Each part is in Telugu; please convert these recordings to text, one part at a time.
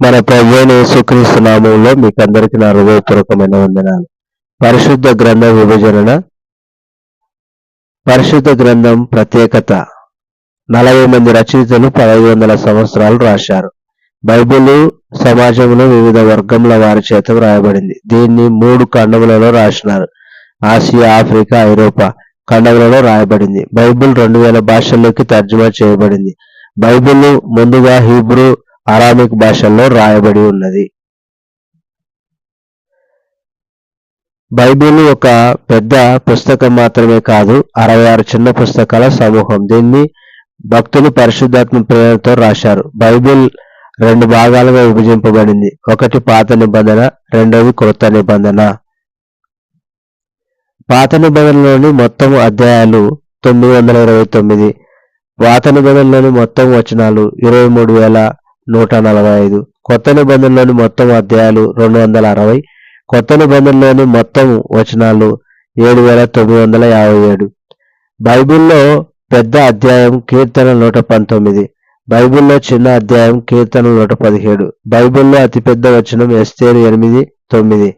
మన ప్రభువైన యేసుక్రీస్తు నామంలో మీకు అందరికీ నా హృదయపూర్వకమైన వందనాలు. పరిశుద్ధ గ్రంథ విభజన పరిశుద్ధ గ్రంథం ప్రత్యేకత. నలభై మంది రచయితలు పదహైదు వందల సంవత్సరాలు రాశారు. బైబిల్ సమాజంలో వివిధ వర్గముల వారి చేత వ్రాయబడింది. దీన్ని మూడు ఖండములలో రాసినారు. ఆసియా ఆఫ్రికా ఐరోపా ఖండములలో రాయబడింది. బైబిల్ రెండు వేల భాషల్లోకి తర్జుమా చేయబడింది. బైబిల్ ముందుగా హీబ్రూ అరామిక్ భాషల్లో రాయబడి ఉన్నది. బైబిల్ ఒక పెద్ద పుస్తకం మాత్రమే కాదు అరవై ఆరు చిన్న పుస్తకాల సమూహం. దీన్ని భక్తులు పరిశుద్ధాత్మ ప్రేరణతో రాశారు. బైబిల్ రెండు భాగాలుగా విభజింపబడింది. ఒకటి పాత నిబంధన రెండవది క్రొత్త నిబంధన. పాత నిబంధనలోని మొత్తం అధ్యాయాలు తొమ్మిది వందల ఇరవై తొమ్మిది. పాత నిబంధనలోని మొత్తం వచనాలు ఇరవై మూడు వేల నూట నలభై ఐదు. కొత్త నిబంధనలోని మొత్తం అధ్యాయాలు రెండు వందల అరవై. కొత్త నిబంధనలోని మొత్తం వచనాలు ఏడు వేల తొమ్మిది వందల యాభై ఏడు. బైబిల్లో పెద్ద అధ్యాయం కీర్తన నూట పంతొమ్మిది. బైబిల్లో చిన్న అధ్యాయం కీర్తన నూట పదిహేడు. బైబిల్లో అతిపెద్ద వచనం ఎస్తేరు ఎనిమిది తొమ్మిది.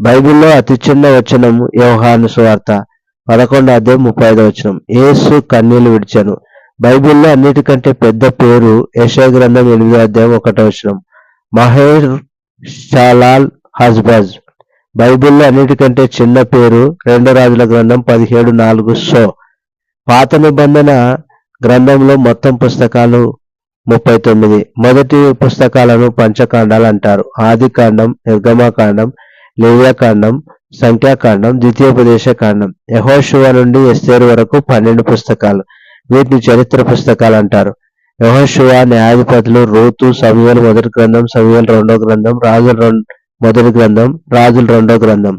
బైబిల్లో అతి చిన్న వచనం యోహాను సువార్త. పదకొండు అధ్యాయం ముప్పై ఐదు వచనం. ఏసు కన్నీళ్ళు విడిచాను. బైబిల్లో అన్నిటికంటే పెద్ద పేరు యశో గ్రంథం ఎనిమిదో అధ్యాయం ఒకటో వచనం. మహేర్ షాలాల్ హజ్బాజ్. బైబిల్లో అన్నిటికంటే చిన్న పేరు రెండు రాజుల గ్రంథం పదిహేడు నాలుగు సో. పాత నిబంధన గ్రంథంలో మొత్తం పుస్తకాలు ముప్పై తొమ్మిది మొదటి పుస్తకాలను పంచకాండాలు అంటారు. ఆది కాండం నిర్గమకాండం లేవ్యాకాండం సంఖ్యాకాండం ద్వితీయోపదేశ కాండం. యహోశివ నుండి ఎస్తేరు వరకు పన్నెండు పుస్తకాలు. వీటిని చరిత్ర పుస్తకాలు అంటారు యహోశివ న్యాయాధిపతులు రూతు సమయాలు మొదటి గ్రంథం సమయాలు రెండో గ్రంథం రాజుల రెండు మొదటి గ్రంథం రాజుల రెండో గ్రంథం.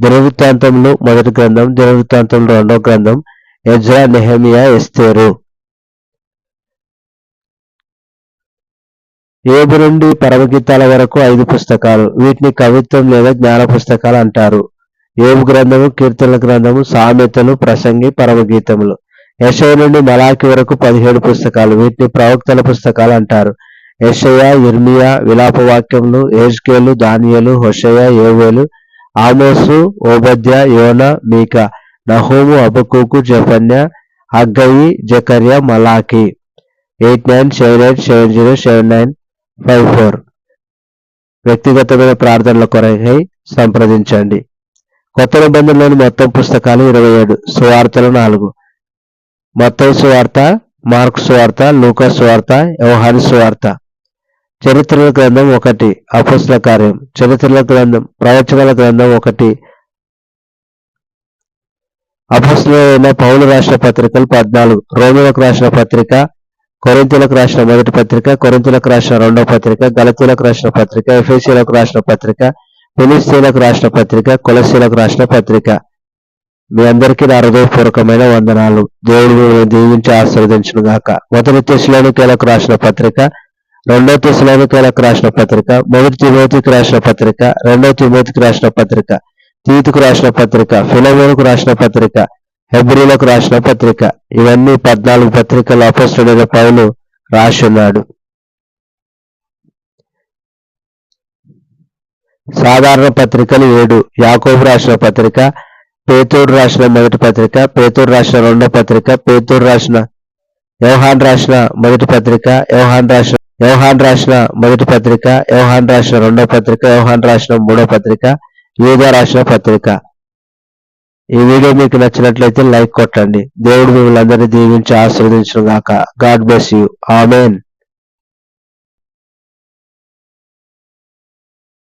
దినవృత్తాంతములు మొదటి గ్రంథం దినవృత్తాంతములు రెండో గ్రంథం ఎజ్రా నెహమియా ఎస్తేరు. ఏబు నుండి పరమగీతాల వరకు ఐదు పుస్తకాలు. వీటిని కవిత్వం లేదా జ్ఞాన పుస్తకాలు అంటారు. ఏబు గ్రంథము కీర్తనల గ్రంథము సామెతలు ప్రసంగి పరమగీతములు. యశయ నుండి మలాకి వరకు పదిహేడు పుస్తకాలు వీటిని ప్రవక్తల పుస్తకాలు అంటారు. యషయ ఇర్మియా విలాప వాక్యములు ఏజ్కేలు దానియలు హొషయ ఏవేలు ఆమోసు ఓబద్య యోన మీక నహోము అబకూకు Zephaniah Haggai Zechariah Malachi. Eight nine seven eight seven zero seven nine five four. వ్యక్తిగతమైన ప్రార్థనల కొరకై సంప్రదించండి. కొత్త నిబంధనలోని మొత్తం పుస్తకాలు ఇరవై ఏడు సువార్తలు నాలుగు. మొత్తం సువార్త మార్క్ సువార్త లూకా సువార్త వ్యవహారి సువార్త. చరిత్రల గ్రంథం ఒకటి అపుస్ల కార్యం. చరిత్రల గ్రంథం ప్రవచనాల గ్రంథం ఒకటి. అపస్లైన పౌలు రాష్ట్ర పత్రికలు పద్నాలుగు. రోమిలకు రాసిన పత్రిక కొరింతలకు రాసిన మొదటి పత్రిక కొరింతలకు రాసిన రెండవ పత్రిక గలతీలకు రాసిన పత్రిక ఎఫ్ఎసీలకు రాసిన పత్రిక ఫిలిస్తీన్లకు రాసిన పత్రిక కొలసీలకు రాసిన పత్రిక. మీ అందరికీ నా హృదయపూర్వకమైన వందనాలు. దేవుడు మిమ్మల్ని దీవించి ఆశీర్వదించును గాక. మొదటి తెశలోనికేలకు రాసిన పత్రిక రెండో తెశలోనికేలకు రాసిన పత్రిక మొదటి తిమోతికి రాసిన పత్రిక రెండో తిమోతికి రాసిన పత్రిక తీతుకు రాసిన పత్రిక ఫిలమోనుకు రాసిన పత్రిక హెబ్రిలకు రాసిన పత్రిక. ఇవన్నీ పద్నాలుగు పత్రికలు అపస్తుడైన పౌలు రాసి ఉన్నాడు సాధారణ పత్రికలు ఏడు. యాకోబు రాసిన పత్రిక పేతూరు రాసిన మొదటి పత్రిక పేతూరు రాసిన రెండో పత్రిక పేతూరు రాసిన వ్యవహాన్ రాసిన మొదటి పత్రిక యోహాన్ రాసిన వ్యవహాన్ రాసిన మొదటి పత్రిక యోహాన్ రాసిన రెండో పత్రిక యోహాన్ రాసిన మూడో పత్రిక యూదా రాసిన పత్రిక. ఈ వీడియో మీకు నచ్చినట్లయితే లైక్ కొట్టండి. దేవుడు మిమ్మల్ని అందరినీ దీవించి ఆశీర్వదించును గాక గాడ్ బ్లెస్ యూ. ఆమెన్.